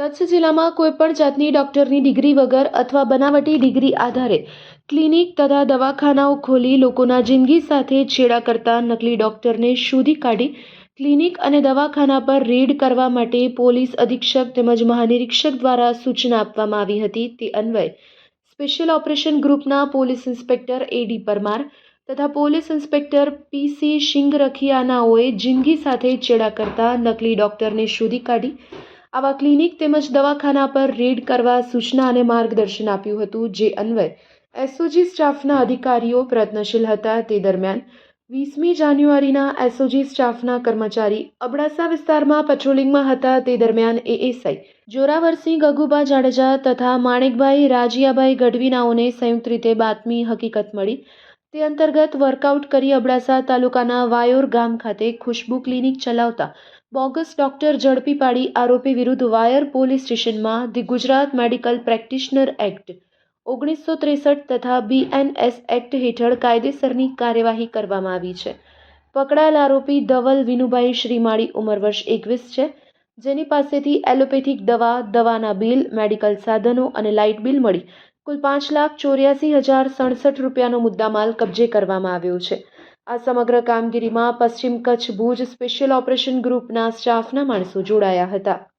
કચ્છ જિલ્લામાં કોઈપણ જાતની ડોક્ટરની ડિગ્રી વગર અથવા બનાવટી ડિગ્રી આધારે ક્લિનિક તથા દવાખાનાઓ ખોલી લોકોના જિંદગી સાથે છેડા કરતા નકલી ડોક્ટરને શોધી કાઢી ક્લિનિક અને દવાખાના પર રેડ કરવા માટે પોલીસ અધિક્ષક તેમજ મહાનિરીક્ષક દ્વારા સૂચના આપવામાં આવી હતી તે અન્વયે સ્પેશિયલ ઓપરેશન ગ્રુપના police inspector A D Parmar તથા પોલીસ ઇન્સ્પેક્ટર પી સી શિંગરખિયાનાઓએ જિંદગી સાથે છેડા કરતા નકલી ડોક્ટરને શોધી કાઢી આવા ક્લિનિક તેમજ દવાખાના પર રેડ કરવા સૂચના અને માર્ગદર્શન આપ્યું હતું, જે અન્વય એસઓજી સ્ટાફના અધિકારીઓ પ્રયત્નશીલ હતા. તે દરમિયાન વીસમી જાન્યુઆરીના એસઓજી સ્ટાફના કર્મચારી અબડાસા વિસ્તારમાં પેટ્રોલિંગમાં હતા. તે દરમિયાન એએસઆઈ જોરાવરસિંહ, ગગુબા જાડેજા તથા માણેકભાઈ રાજીયાભાઈ ગઢવીનાઓને સંયુક્ત રીતે બાતમી હકીકત મળી. તે અંતર્ગત વર્કઆઉટ કરી અબડાસા તાલુકાના વાયોર ગામ ખાતે ખુશ્બુ ક્લિનિક ચલાવતા બોગસ ડોક્ટર ઝડપી પાડી આરોપી વિરુદ્ધ વાયર પોલીસ સ્ટેશનમાં the Gujarat medical practitioner act, ઓગણીસો ત્રેસઠ તથા બીએનએસ એક્ટ હેઠળ કાયદેસરની કાર્યવાહી કરવામાં આવી છે. પકડાયેલ આરોપી ધવલ વિનુભાઈ શ્રીમાળી ઉંમર વર્ષ એકવીસ છે, જેની પાસેથી એલોપેથિક દવા, દવાના બિલ, મેડિકલ સાધનો અને લાઇટ બિલ મળી, કુલ પાંચ લાખ ચોર્યાસી હજાર સડસઠ રૂપિયાનો મુદ્દામાલ કબજે કરવામાં આવ્યો છે. આ સમગ્ર કામગીરીમાં પશ્ચિમ કચ્છ ભુજ સ્પેશિયલ ઓપરેશન ગ્રુપના સ્ટાફના માણસો જોડાયા હતા.